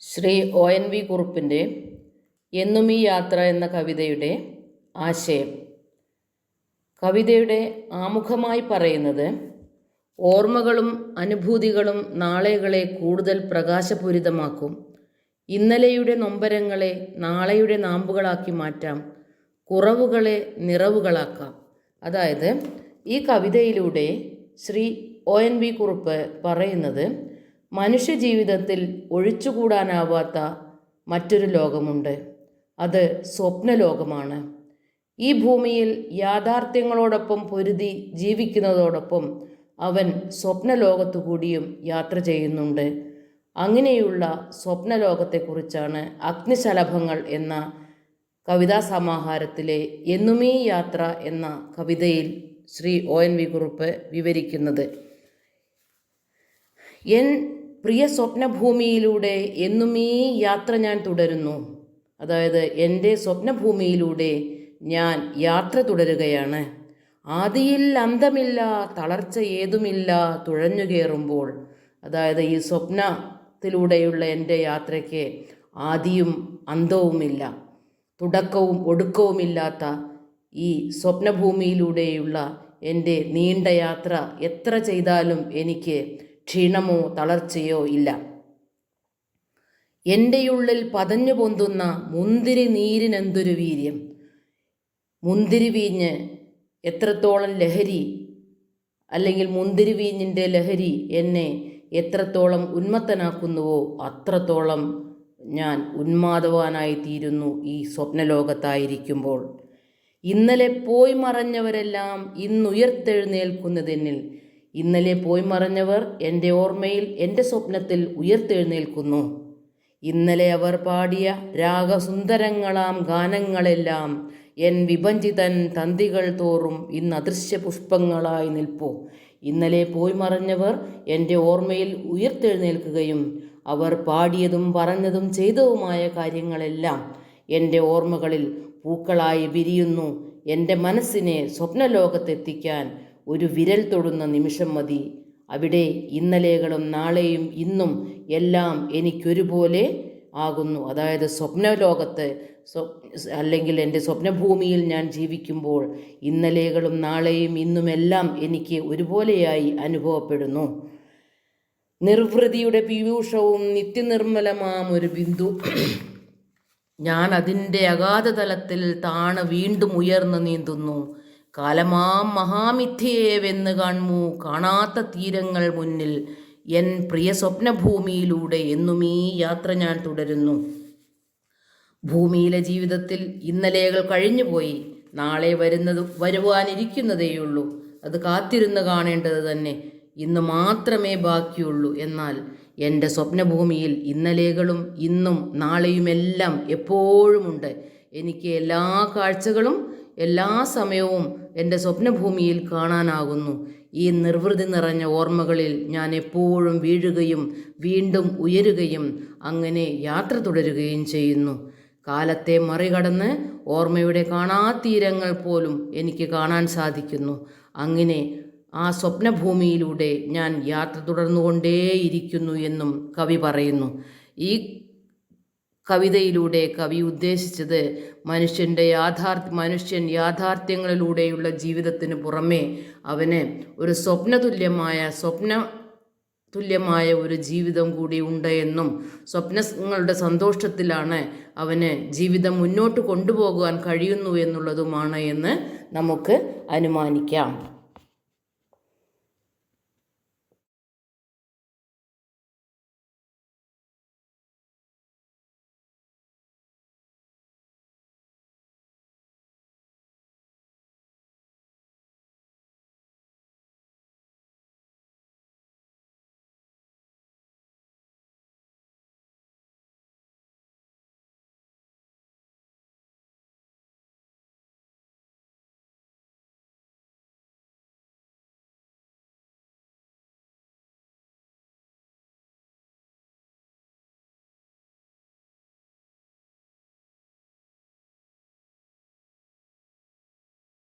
Shri O N V കുറുപ്പിന്റെ എന്നും ഈ യാത്ര എന്ന കവിതയുടെ ആശയം. കവിതയുടെ ആമുഖമായി പറയുന്നത് ഓർമ്മകളും അനുഭൂതികളും നാളെകളെ കൂടുതൽ പ്രകാശപൂരിതമാക്കും. ഇന്നലെയുടെ നൊമ്പരങ്ങളെ നാളെയുടെ നാമ്പുകളാക്കി മാറ്റാം. കുറവുകളെ നിറവുകളാക്കാം. അതായത് ഈ കവിതയിലൂടെ Shri O N V Kurup പറയുന്നത് മനുഷ്യജീവിതത്തിൽ ഒഴിച്ചുകൂടാനാവാത്ത മറ്റൊരു ലോകമുണ്ട്. അത് സ്വപ്നലോകമാണ്. ഈ ഭൂമിയിൽ യാഥാർത്ഥ്യങ്ങളോടൊപ്പം പൊരുതി ജീവിക്കുന്നതോടൊപ്പം അവൻ സ്വപ്നലോകത്തു കൂടിയും യാത്ര ചെയ്യുന്നുണ്ട്. അങ്ങനെയുള്ള സ്വപ്നലോകത്തെക്കുറിച്ചാണ് അഗ്നിശലഭങ്ങൾ എന്ന കവിതാ സമാഹാരത്തിലെ എന്നുമീ യാത്ര എന്ന കവിതയിൽ Shri O N V Kurup വിവരിക്കുന്നത്. എൻ പ്രിയ സ്വപ്നഭൂമിയിലൂടെ എന്നും ഈ യാത്ര ഞാൻ തുടരുന്നു. അതായത് എന്റെ സ്വപ്നഭൂമിയിലൂടെ ഞാൻ യാത്ര തുടരുകയാണ്. ആദിയിൽ അന്തമില്ല തളർച്ച ഏതുമില്ല തുഴഞ്ഞു കയറുമ്പോൾ അതായത് ഈ സ്വപ്നത്തിലൂടെയുള്ള എന്റെ യാത്രയ്ക്ക് ആദിയും അന്തവുമില്ല തുടക്കവും ഒടുക്കവുമില്ലാത്ത ഈ സ്വപ്നഭൂമിയിലൂടെയുള്ള എന്റെ നീണ്ട യാത്ര എത്ര ചെയ്താലും എനിക്ക് ക്ഷീണമോ തളർച്ചയോ ഇല്ല. എന്റെ ഉള്ളിൽ പതഞ്ഞു പൊന്തുന്ന മുന്തിരി നീരിനെന്തൊരു വീര്യം. മുന്തിരി വീഞ്ഞ് എത്രത്തോളം ലഹരി അല്ലെങ്കിൽ മുന്തിരി വീഞ്ഞിന്റെ ലഹരി എന്നെ എത്രത്തോളം ഉന്മത്തനാക്കുന്നുവോ അത്രത്തോളം ഞാൻ ഉന്മാദവാനായി തീരുന്നു ഈ സ്വപ്നലോകത്തായിരിക്കുമ്പോൾ. ഇന്നലെ പോയി മറഞ്ഞവരെല്ലാം ഇന്നുയർത്തെഴുന്നേൽക്കുന്നതെന്നിൽ ഇന്നലെ പോയി മറഞ്ഞവർ എന്റെ ഓർമ്മയിൽ എന്റെ സ്വപ്നത്തിൽ ഉയർത്തെഴുന്നേൽക്കുന്നു. ഇന്നലെ അവർ പാടിയ രാഗസുന്ദരങ്ങളാം ഗാനങ്ങളെല്ലാം എൻ വിഭഞ്ചിതൻ തന്തികൾ തോറും ഇന്ന് അദൃശ്യ പുഷ്പങ്ങളായി നിൽപ്പോ. ഇന്നലെ പോയി മറഞ്ഞവർ എന്റെ ഓർമ്മയിൽ ഉയർത്തെഴുന്നേൽക്കുകയും അവർ പാടിയതും പറഞ്ഞതും ചെയ്തതുമായ കാര്യങ്ങളെല്ലാം എന്റെ ഓർമ്മകളിൽ പൂക്കളായി വിരിയുന്നു. എന്റെ മനസ്സിനെ സ്വപ്നലോകത്തെത്തിക്കാൻ ഒരു വിരൽ തൊടുന്ന നിമിഷം മതി. അവിടെ ഇന്നലെകളും നാളെയും ഇന്നും എല്ലാം എനിക്കൊരുപോലെ ആകുന്നു. അതായത് സ്വപ്നലോകത്ത് ലോകത്ത് അല്ലെങ്കിൽ എന്റെ സ്വപ്നഭൂമിയിൽ ഞാൻ ജീവിക്കുമ്പോൾ ഇന്നലെകളും നാളെയും ഇന്നുമെല്ലാം എനിക്ക് ഒരുപോലെയായി അനുഭവപ്പെടുന്നു. നിർവൃതിയുടെ പീയൂഷവും നിത്യനിർമ്മലമാം ഒരു ബിന്ദു. ഞാൻ അതിന്റെ അഗാധതലത്തിൽ താണ് വീണ്ടും ഉയർന്നു നീന്തുന്നു. കാലമാം മഹാമിഥ്യയെ വെന്ന് കാൺമു കാണാത്ത തീരങ്ങൾ മുന്നിൽ എൻ പ്രിയ സ്വപ്നഭൂമിയിലൂടെ എന്നും ഈ യാത്ര ഞാൻ തുടരുന്നു. ഭൂമിയിലെ ജീവിതത്തിൽ ഇന്നലെകൾ കഴിഞ്ഞുപോയി. നാളെ വരുന്നത് വരുവാനിരിക്കുന്നതേയുള്ളൂ. അത് കാത്തിരുന്ന് കാണേണ്ടത് തന്നെ. ഇന്ന് മാത്രമേ ബാക്കിയുള്ളൂ. എന്നാൽ എന്റെ സ്വപ്നഭൂമിയിൽ ഇന്നലെകളും ഇന്നും നാളെയുമെല്ലാം എപ്പോഴുമുണ്ട്. എനിക്ക് എല്ലാ കാഴ്ചകളും എല്ലാ സമയവും എന്റെ സ്വപ്നഭൂമിയിൽ കാണാനാകുന്നു. ഈ നിർവൃതി നിറഞ്ഞ ഓർമ്മകളിൽ ഞാൻ എപ്പോഴും വീഴുകയും വീണ്ടും ഉയരുകയും അങ്ങനെ യാത്ര തുടരുകയും ചെയ്യുന്നു. കാലത്തെ മറികടന്ന് ഓർമ്മയുടെ കാണാത്തീരങ്ങൾ പോലും എനിക്ക് കാണാൻ സാധിക്കുന്നു. അങ്ങനെ ആ സ്വപ്നഭൂമിയിലൂടെ ഞാൻ യാത്ര തുടർന്നുകൊണ്ടേയിരിക്കുന്നു എന്നും കവി പറയുന്നു. ഈ കവിതയിലൂടെ കവി ഉദ്ദേശിച്ചത് മനുഷ്യന്റെ യാഥാർത്ഥ്യ മനുഷ്യൻ യാഥാർത്ഥ്യങ്ങളിലൂടെയുള്ള ജീവിതത്തിന് പുറമേ അവന് ഒരു സ്വപ്നതുല്യമായ സ്വപ്ന തുല്യമായ ഒരു ജീവിതം കൂടി ഉണ്ട് എന്നും സ്വപ്നങ്ങളുടെ സന്തോഷത്തിലാണ് അവന് ജീവിതം മുന്നോട്ട് കൊണ്ടുപോകുവാൻ കഴിയുന്നു എന്നുള്ളതുമാണ് എന്ന് നമുക്ക് അനുമാനിക്കാം.